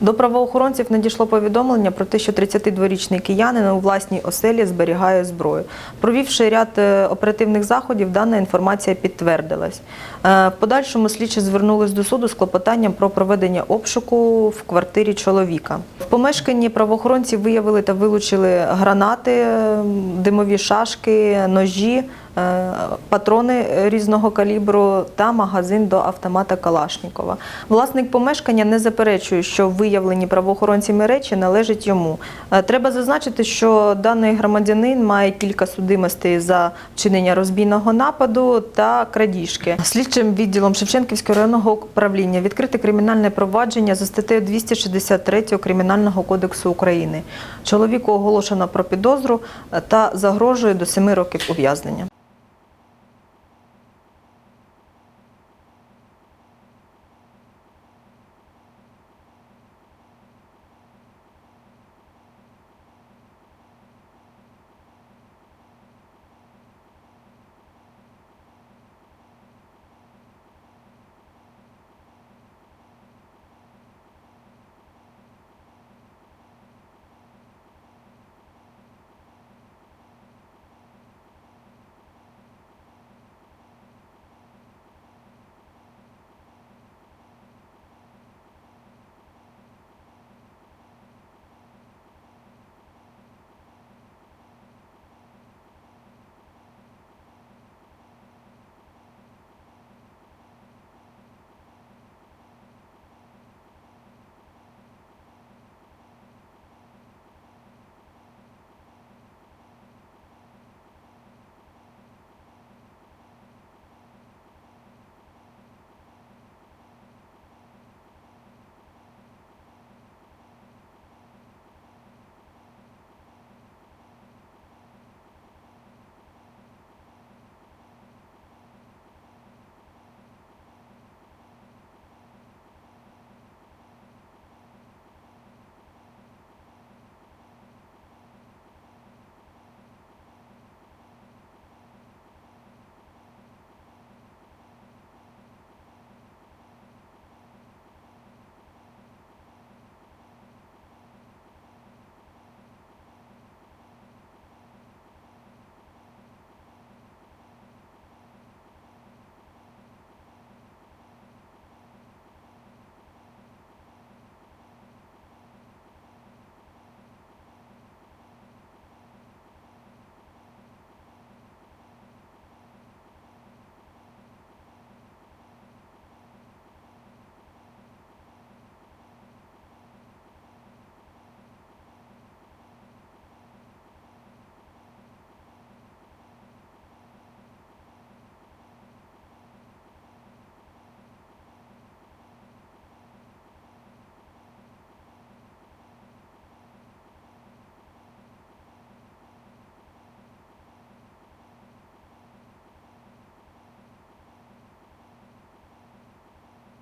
До правоохоронців надійшло повідомлення про те, що 32-річний киянин у власній оселі зберігає зброю. Провівши ряд е, оперативних заходів, дана інформація підтвердилась. Е, В подальшому слідчі звернулись до суду з клопотанням про проведення обшуку в квартирі чоловіка. В помешканні правоохоронці виявили та вилучили гранати, димові шашки, ножі. Е, Патрони різного калібру та магазин до автомата Калашнікова. Власник помешкання не заперечує, що виявлені правоохоронцями речі належать йому. Е, Треба зазначити, що даний громадянин має кілька судимостей за вчинення розбійного нападу та крадіжки. Слідчим відділом Шевченківського районного управління відкрите кримінальне провадження за статтею 263 Кримінального кодексу України. Чоловіку оголошено про підозру е, та загрожує до 7 років ув'язнення.